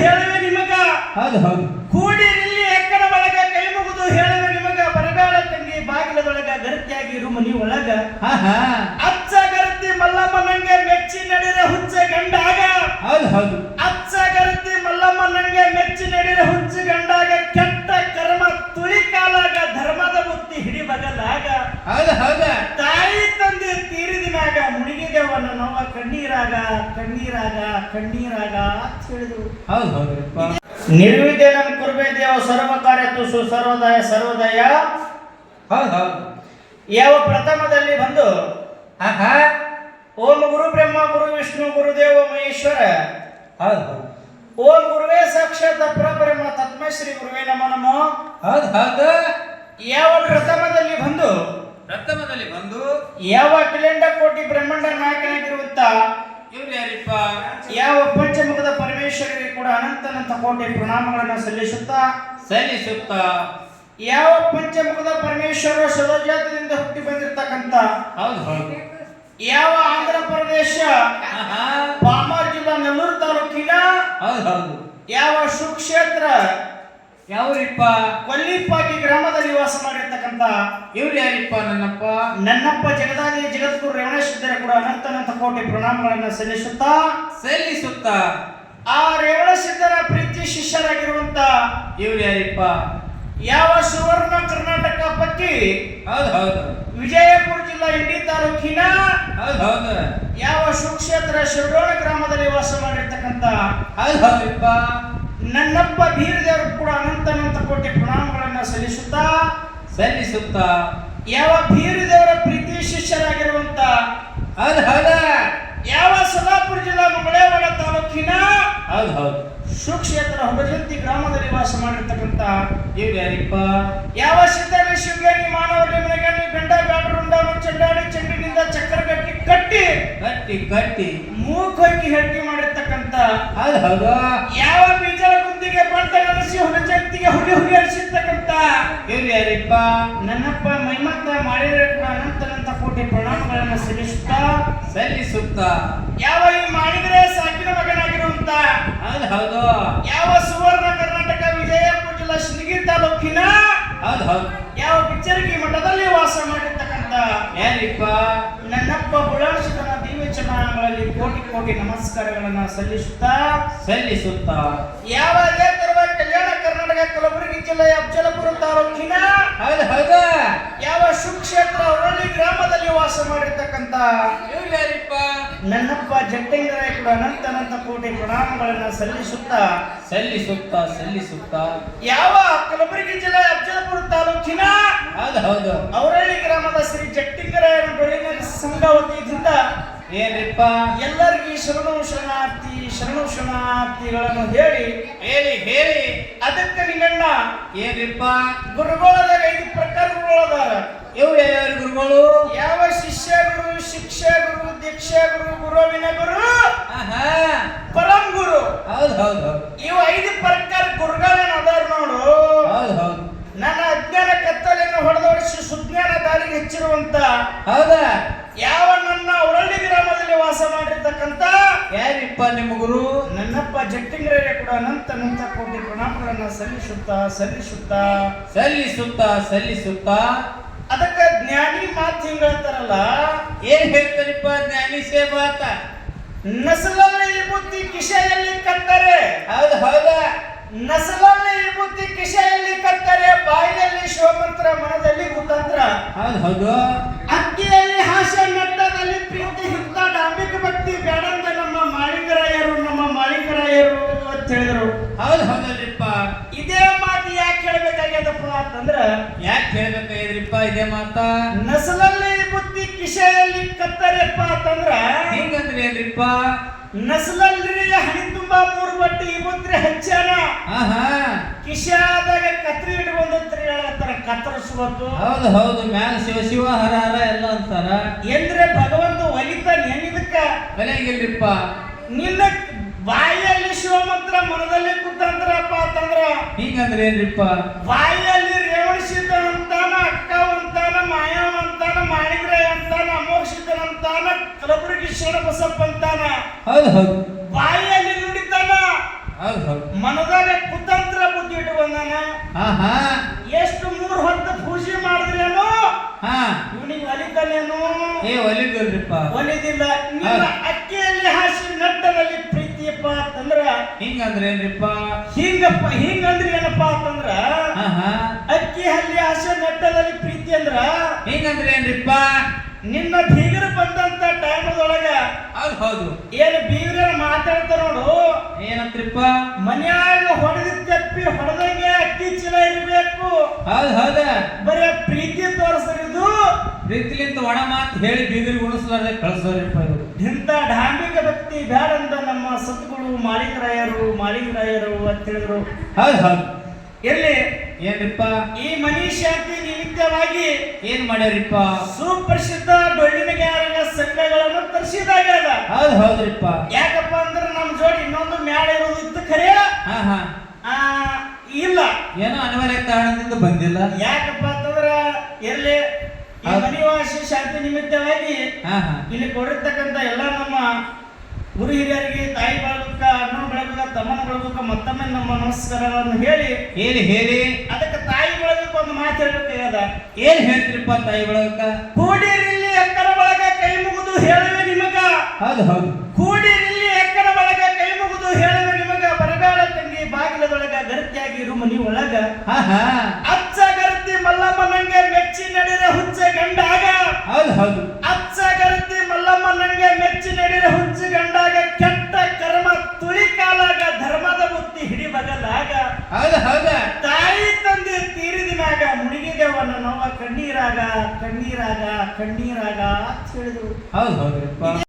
ಹೇಳುವೆ ನಿಮಗ? ಹೌದು ಹೌದು. ಕೂಡಿರಿಲ್ಲಿ ಎಕ್ಕನ ಒಳಗ ಕೈ ಮುಗಿದು ಹೇಳುವೆ ನಿಮಗ? ಬರಗಾಲ ತಂಗಿ ಬಾಗಿಲದೊಳಗ ಗರ್ತಿಯಾಗಿ ಇರು ಮನಿ ಒಳಗ. ಅಚ್ಚ ಗರ್ತಿ ಮಲ್ಲಮ್ಮನಂಗೆ ಮೆಚ್ಚಿ ನಡೆದ ಹುಚ್ಚ ಗಂಡಾಗ. ಹೌದು ಹೌದು. ಕಣ್ಣೀರಾಗ ಕಣ್ಣೀರಾಗ ಕಣ್ಣೀರಾಗ ಅಂತ ಹೇಳಿದ್ರು. ಹೌದು ಹೌದ್ರಿಪ್ಪ ನಿರ್ವಿದ್ಯನಂ ಕುರ್ಬೆ ದೇವ ಸರ್ವ ಕಾರ್ಯ ತುಸು ಸರ್ವದಯ ಸರ್ವದಯ. ಹೌದು ಹೌದು. ಯಾವ ಪ್ರಥಮದಲ್ಲಿ ಬಂದು ಆಹಾ. ಓಂ ಗುರು ಬ್ರಹ್ಮ ಗುರು ವಿಷ್ಣು ಗುರುದೇವ ಮಹೇಶ್ವರ. ಹೌದು ಹೌದು. ಓಂ ಗುರುವೇ ಸಾಕ್ಷಾತ್ ಪರಬ್ರಹ್ಮ ತತ್ಮಶ್ರೀ ಗುರುವೇ ನಮ ನಮೋ. ಹೌದು ಹೌದು. ಯಾವ ಪ್ರಥಮದಲ್ಲಿ ಬಂದು ಪ್ರಥಮದಲ್ಲಿ ಬಂದು ಯಾವ ಅಖಿಲೇಂದ ಕೋಟಿ ಬ್ರಹ್ಮಾಂಡ ನಾಯಕನಾಗಿರುವಂತ ಇವ್ರು ಯಾರಿಪ್ಪ? ಯಾವ ಪಂಚಮುಖದ ಪರಮೇಶ್ವರಿಗೆ ಕೂಡ ಅನಂತನಂತ ಅನಂತ ಕೋಟಿ ಪ್ರಣಾಮಗಳನ್ನು ಸಲ್ಲಿಸುತ್ತಾ? ಸಲ್ಲಿಸುತ್ತ? ಯಾವ ಪಂಚಮುಖದ ಪರಮೇಶ್ವರ ಸದೋಜಾತದಿಂದ ಹುಟ್ಟಿ ಬಂದಿರತಕ್ಕಂತ? ಹೌದು ಹೌದು. ಯಾವ ಆಂಧ್ರ ಪ್ರದೇಶ? ಪಾಮಾರ್ ಜಿಲ್ಲಾ ನೆಲ್ಲೂರು ತಾಲೂಕಿನ ಹೌದು ಹೌದು. ಯಾವ ಸುಕ್ಷೇತ್ರ? ಯಾವ್ರಿಪ್ಪ? ಕೊಲ್ಲಿಪ್ಪಾಗಿ ಗ್ರಾಮದಲ್ಲಿ ವಾಸ ಮಾಡಿರ್ತಕ್ಕಂತ ಇವ್ರು ಯಾರಿಪ್ಪ ನನ್ನಪ್ಪ? ನನ್ನಪ್ಪ ಜಗದಾದಿ ಜಗದ್ಗುರು ರೇವಣೇಶ್ವರ ಕೂಡ ಅನಂತ ಅನಂತ ಕೋಟಿ ಪ್ರಣಾಮಗಳನ್ನು ಸಲ್ಲಿಸುತ್ತಾ ಸಲ್ಲಿಸುತ್ತ. ಆ ರೇವಣಸಿದ್ಧರ ಪ್ರೀತಿ ಶಿಷ್ಯರಾಗಿರುವಂತ ಇವ್ರು ಯಾರಿಪ್ಪ? ಯಾವ ಸುವರ್ಣ ಕರ್ನಾಟಕ ಪಕ್ಕಿ? ಹೌದು ಹೌದು. ವಿಜಯಪುರ ಜಿಲ್ಲಾ ಇಂಡಿ ತಾಲೂಕಿನ ಹೌದು ಹೌದು. ಯಾವ ಸುಕ್ಷೇತ್ರ ಶಿರೋಣ ಗ್ರಾಮದಲ್ಲಿ ವಾಸ ಮಾಡಿರ್ತಕ್ಕಂತ ಹೌದು ಹೌದ್ರಿಪ್ಪ ನನ್ನಪ್ಪ ಬೀರದೇವರು ಕೂಡ ಅನಂತ ಅನಂತ ಕೋಟಿ ಪ್ರಣಾಮಗಳನ್ನು ಸಲ್ಲಿಸುತ್ತಾ ಸಲ್ಲಿಸುತ್ತಾ. ಯಾವ ಬೀರದೇವರ ಪ್ರೀತಿ ಶಿಷ್ಯರಾಗಿರುವಂತ ಹೌದು ಹೌದು. ಯಾವ ಸದಾಪುರ ಜಿಲ್ಲಾ ಮುಗಳೇವಾಡ ತಾಲೂಕಿನ ಹೌದು ಹೌದು. ಸುಕ್ಷೇತ್ರ ಹೊಗಜಂತಿ ಗ್ರಾಮದಲ್ಲಿ ವಾಸ ಮಾಡಿರ್ತಕ್ಕಂತ ಇವ್ರು ಯಾರಿಪ್ಪ? ಯಾವ ಸಿದ್ಧರ ಶಿವಗೇಣಿ ಮಾನವರಲ್ಲಿ ಮನೆಗೇಣಿ ಗಂಡ ಬ್ಯಾಡರುಂಡವನು ಚಂಡಾಡಿ ಚಂಡಿನಿಂದ ಚಕ್ರ ಗಟ್ಟಿ ಕಟ್ಟಿ ಗಟ್ಟಿ ಗಟ್ಟಿ ಮೂಕೊಕ್ಕಿ ಹೇಳಿಕೆ ಮಾಡಿರ್ತಕ್ಕಂತ ಹೌದು ಯಾವ ಬೀಜ ಗುಂದಿಗೆ ಬಂಟ ನಡೆಸಿ ಜಗತ್ತಿಗೆ ಹುಡಿ ಹುಡಿ ಅಳಿಸಿರ್ತಕ್ಕಂತ ಇವ್ರು ಯಾರಿಪ್ಪ? ನನ್ನಪ್ಪ ಮೈಮತ್ತ ಮಾಡಿದ್ರೆ ಕೂಡ ಅನಂತ ಅನಂತ ಕೋಟಿ ಪ್ರಣಾಮಗಳನ್ನು ಸಲ್ಲಿಸುತ್ತಾ? ಸಲ್ಲಿಸುತ್ತ? ಯಾವ ಈ ಮಾಡಿದರೆ ಸಾಕಿನ ಮಗನಾಗಿರುವಂತ? ಅದ್ ಹೌದು. ಯಾವ ಸುವರ್ಣ ಕರ್ನಾಟಕ ವಿಜಯಪುರ ಜಿಲ್ಲಾ ಶೃಂಗೇರಿ ತಾಲೂಕಿನ? ಹೌದು ಹೌದು. ಯಾವ ಪಿಚ್ಚರಿಗೆ ಮಠದಲ್ಲಿ ವಾಸ ಮಾಡಿರ್ತಕ್ಕಂತ? ಯಾರಿಪ್ಪ? ಚರಣಗಳಲ್ಲಿ ಕೋಟಿ ಕೋಟಿ ನಮಸ್ಕಾರಗಳನ್ನ ಸಲ್ಲಿಸುತ್ತಾ? ಸಲ್ಲಿಸುತ್ತಾ? ಯಾವ ಲೇಖರುವ ಕಲ್ಯಾಣ ಕರ್ನಾಟಕ ಕಲಬುರಗಿ ಜಿಲ್ಲೆಯ ಅಬ್ಜಲಪುರ ತಾಲೂಕಿನ? ಹೌದು ಹೌದು. ಯಾವ ಸುಕ್ಷೇತ್ರ ಹೊರಳಿ ಗ್ರಾಮದಲ್ಲಿ ವಾಸ ಮಾಡಿರ್ತಕ್ಕಂತ ಯಾರಿಪ್ಪ? ನನ್ನಪ್ಪ ಜಟ್ಟೆಂಗರಾಯ ಕೂಡ ಅನಂತ ಅನಂತ ಕೋಟಿ ಪ್ರಣಾಮಗಳನ್ನ ಸಲ್ಲಿಸುತ್ತಾ? ಸಲ್ಲಿಸುತ್ತಾ ಸಲ್ಲಿಸುತ್ತಾ? ಯಾವ ಕಲಬುರಗಿ ಜಿಲ್ಲೆ ಅಬ್ಜಲಪುರ ತಾಲೂಕಿನ? ಹೌದು ಹೌದು. ಅವರಳ್ಳಿ ಗ್ರಾಮದ ಶ್ರೀ ಜಟ್ಟಿಂಗರಾಯನ ಬೆಳಗಿನ ಸಂಘ ವತಿಯಿಂದ ಏನ್ರಿಪ್ಪ? ಎಲ್ಲರಿಗೂ ಶರಣು ಶರಣಾರ್ಥಿ ಶರಣು ಶರಣಾರ್ಥಿಗಳನ್ನು ಹೇಳಿ. ಹೇಳಿ ಹೇಳಿ. ಅದಕ್ಕೆ ನಿಂಗಣ್ಣ ಏನ್ರಿಪ್ಪ? ಗುರುಗಳದಾಗ ಐದು ಪ್ರಕಾರಗಳದಾರ ಇವು ಯಾರು ಗುರುಗಳು? ಯಾವ ಶಿಷ್ಯ ಗುರು ಶಿಕ್ಷೆ ಗುರು ದೀಕ್ಷ ಗುರು ಗುರುವಿನ ಗುರು ಪರಂ ಗುರು. ಹೌದು ಹೌದು ಹೌದು. ಇವು ಐದು ಪ್ರಕಾರ ಗುರುಗಳೇನು ಅದಾರ ನೋಡು. ಹೌದು ಹೌದು. ನನ್ನ ಅಜ್ಞಾನ ಕತ್ತಲೆಯನ್ನು ಹೊಡೆದೋಡಿಸಿ ಸುಜ್ಞಾನ ದಾರಿಗೆ ಹೆಚ್ಚಿರುವಂತ ಹೌದಾ ಯಾವ ನನ್ನ ಅವರಳ್ಳಿ ಗ್ರಾಮದಲ್ಲಿ ವಾಸ ಮಾಡಿರ್ತಕ್ಕಂತ ಯಾರಿಪ್ಪ ನಿಮ್ಮ ಗುರು ನನ್ನಪ್ಪ ಜಟ್ಟಿಂಗರೇ ಕೂಡ ಅನಂತ ಅನಂತ ಕೋಟಿ ಪ್ರಣಾಮಗಳನ್ನ ಸಲ್ಲಿಸುತ್ತಾ ಸಲ್ಲಿಸುತ್ತಾ. ಸಲ್ಲಿಸುತ್ತಾ ಸಲ್ಲಿಸುತ್ತ. ಅದಕ್ಕೆ ಜ್ಞಾನಿ ಮಾತು ಹಿಂಗ್ ಹೇಳ್ತಾರಲ್ಲ ಏನ್ ಹೇಳ್ತಾರಪ್ಪ ಜ್ಞಾನಿ ಸೇವಾತ ನಸಲಲ್ಲಿ ಈ ಬುದ್ಧಿ ಕಿಶೆಯಲ್ಲಿ ಕತ್ತರೆ. ಹೌದು ಹೌದಾ. ನಸಲಲ್ಲಿ ಬುದ್ಧಿ ಕಿಶೆಯಲ್ಲಿ ಕತ್ತರೆ ಬಾಯಿಯಲ್ಲಿ ಶಿವಮಂತ್ರ ಮನದಲ್ಲಿ ಕುತಂತ್ರ ಹೌದು ಹೌದು. ಹೌದು ಹೌದಲ್ರಿಪ್ಪ. ಇದೇ ಮಾತು ಯಾಕೆ ಹೇಳ್ಬೇಕಾಗ್ಯದಪ್ಪ ಅಂತಂದ್ರೆ ಯಾಕೆ ಹೇಳ್ಬೇಕಾಗಿದ್ರಿಪ್ಪ ಇದೇ ಮಾತ? ನಸಲಲ್ಲಿ ಬುದ್ಧಿ ಕಿಶೆಯಲ್ಲಿ ಕತ್ತರೆಪ್ಪ ಅಂತಂದ್ರ ಹಿಂಗಂದ್ರೆ ಏನ್ರಿಪ್ಪ? ನಸಲಲ್ಲಿ ಹಣಿ ತುಂಬಾ ಮೂರು ಬಟ್ಟೆ ಈ ಬುದ್ಧಿ ಹಚ್ಚಾನ. ಆಹಾ. ಕಿಶಾದಾಗ ಕತ್ರಿ ಇಟ್ಕೊಂಡಂತ್ರಿ ಹೇಳತ್ತಾರ ಕತ್ತರಿಸುವಂತು. ಹೌದು ಹೌದು ಮ್ಯಾಲ ಶಿವ ಶಿವ ಹರ ಹರ ಎಲ್ಲ ಅಂತಾರ. ಎಂದ್ರೆ ಭಗವಂತ ಒಲಿತಾನೆ ಏನಿದಕ್ಕ? ಮನೆಗಿಲ್ರಿಪ್ಪ ನಿನ್ನ ಬಾಯಿಯಲ್ಲಿ ಶಿವಮಂತ್ರ ಮನದಲ್ಲಿ ಕುತಂತ್ರಪ್ಪ ಅಂತಂದ್ರ ಹೀಗಂದ್ರೆ ಏನ್ರಿಪ್ಪ? ಬಾಯಿಯಲ್ಲಿ ರೇವಣಿಸಿದ್ದ ಅಂತಾನ ಅಕ್ಕ ಅಂತಾನ ಮಾಯ ಅಂತಾನ ಮಾಣಿಗ್ರೆ ಅಂತಾನ ಅಮೋಕ್ಷಿತನ ಅಂತಾನ ಕಲಬುರಗಿ ಅಂತಾನ. ಹೌದು ಹೌದು. ಬಾಯಿಯಲ್ಲಿ ನುಡಿತಾನ. ಹೌದು ಹೌದು. ಮನದಾಗ ಕುತಂತ್ರ ಬುದ್ಧಿ ಇಟ್ಟು ಹಾ ಎಷ್ಟು ಮೂರು ಹೊತ್ತು ಪೂಜೆ ಮಾಡಿದ್ರೇನು ಹಾ. ಇವನಿಗೆ ಒಲಿತಾನೇನು ಏ ಒಲಿದಿಲ್ರಿಪ್ಪ. ಒಲಿದಿಲ್ಲ. ಹಿಂಗಂದ್ರೆ ಏನ್ರಿಪ್ಪ ಹಿಂಗಪ್ಪ ಹಿಂಗಂದ್ರೆ ಏನಪ್ಪ ಅಂತಂದ್ರ ಅಕ್ಕಿ ಹಲ್ಲಿ ಆಸೆ ನೆಟ್ಟದಲ್ಲಿ ಪ್ರೀತಿ ಅಂದ್ರ ಹಿಂಗಂದ್ರೆ ಏನ್ರಿಪ್ಪ? ನಿನ್ನ ಬೀಗರು ಬಂದಂತ ಟೈಮದೊಳಗ ಹೌದು ಹೌದು. ಏನು ಬೀಗರ ಮಾತಾಡ್ತಾರ ನೋಡು. ಏನಂತ್ರಿಪ್ಪ? ಮನ್ಯಾಗ ಹೊಡೆದ ತಪ್ಪಿ ಹೊಡೆದಂಗೆ ಅಕ್ಕಿ ಚೀಲ ಇರಬೇಕು. ಹೌದು ಹೌದ. ಬರೀ ಪ್ರೀತಿ ಪ್ರೀತಿಲಿಂತ ಒಣ ಮಾತು ಹೇಳಿ ಬೀದಿಗೆ ಉಣಿಸ್ಲಾರ್ದೆ ಕಳ್ಸೋರಿಪ್ಪ ಇವರು ಇಂಥ ಧಾರ್ಮಿಕ ಭಕ್ತಿ ಬ್ಯಾಡಂತ ನಮ್ಮ ಸತ್ಗುರು ಮಾಳಿಕರಾಯರು ಮಾಳಿಕರಾಯರು ಅಂತ ಹೇಳಿದ್ರು. ಹೌದು ಹೌದು. ಎಲ್ಲಿ? ಏನ್ರಿಪ್ಪ? ಈ ಮನಿ ಶಾಂತಿ ನಿಮಿತ್ತವಾಗಿ ಏನ್ ಮಾಡ್ಯಾರಿಪ್ಪ? ಸುಪ್ರಸಿದ್ಧ ಬೆಳ್ಳಿನಗಾರರ ಸಂಘಗಳನ್ನು ತರಿಸಿದಾಗ ಅದ ಹೌದು ಹೌದ್ರಿಪ್ಪ. ಯಾಕಪ್ಪ ಅಂದ್ರೆ ನಮ್ಮ ಜೋಡಿ ಇನ್ನೊಂದು ಮ್ಯಾಳ ಇರೋದು ಇತ್ತು ಖರೆ? ಹಾ ಹಾ. ಇಲ್ಲ. ಏನೋ ಅನಿವಾರ್ಯ ಕಾರಣದಿಂದ ಬಂದಿಲ್ಲ. ಯಾಕಪ್ಪ ಅಂತಂದ್ರ ಇರ್ಲಿ ಮನಿವಾಸಿ ಶಾಂತಿ ನಿಮಿತ್ತವಾಗಿ ಇಲ್ಲಿ ಕೊಡಿರ್ತಕ್ಕಂತ ಎಲ್ಲ ನಮ್ಮ ಗುರು ಹಿರಿಯರಿಗೆ ತಾಯಿ ಬಳಗಕ್ಕ ಅಣ್ಣ ಬಳಗಕ್ಕ ತಮ್ಮನ ಬಳಗಕ್ಕ ಮತ್ತೊಮ್ಮೆ ನಮ್ಮ ನಮಸ್ಕಾರಗಳನ್ನು ಹೇಳಿ ಏನು ಹೇಳಿ. ಅದಕ್ಕೆ ತಾಯಿ ಬಳಗಕ್ಕೆ ಒಂದು ಮಾತು ಅದ ಏನ್ ಹೇಳ್ತೀರಿಪ್ಪ ತಾಯಿ ಬಳಗ ಕೂಡಿರಿಲ್ಲಿ ಎಕ್ಕರ ಬಳಗ ಕೈ ಮುಗಿದು ಹೇಳುವೆ ನಿಮಗ. ಹೌದು ಹೌದು. ಕೂಡಿರಿಲ್ಲಿ ಎಕ್ಕರ ಬಳಗ ಕೈ ಮುಗಿದು ಹೇಳುವೆ ನಿಮಗ. ಬರಗಾಲ ತಂಗಿ ಬಾಗಿಲದೊಳಗ ಗರ್ತಿಯಾಗಿ ಇರು ಮನಿ ಒಳಗ. ಹಾ ಹಾ. ಗಂಡಾಗ ಹೌದು ಹೌದು. ಮಲ್ಲಮ್ಮ ಮಲ್ಲಮ್ಮನಂಗೆ ಮೆಚ್ಚಿ ನಡಿರೆ ಹುಚ್ಚಿ ಗಂಡಾಗ ಕೆಟ್ಟ ಕರ್ಮ ತುಳಿ ಕಾಲಾಗ ಧರ್ಮದ ಬುತ್ತಿ ಹಿಡಿಬಗಲಾಗ ಹೌದು ಹೌದು. ತಾಯಿ ತಂದೆ ತೀರಿದ ಮ್ಯಾಗ ಮುಳುಗಿದೆವನ್ನ ನೋವ ಕಣ್ಣೀರಾಗ ಕಣ್ಣೀರಾಗ ಕಣ್ಣೀರಾಗ ಅಂತ ಹೇಳಿದ್ರು. ಹೌದು ಹೌದ್ರಿಪ್ಪ.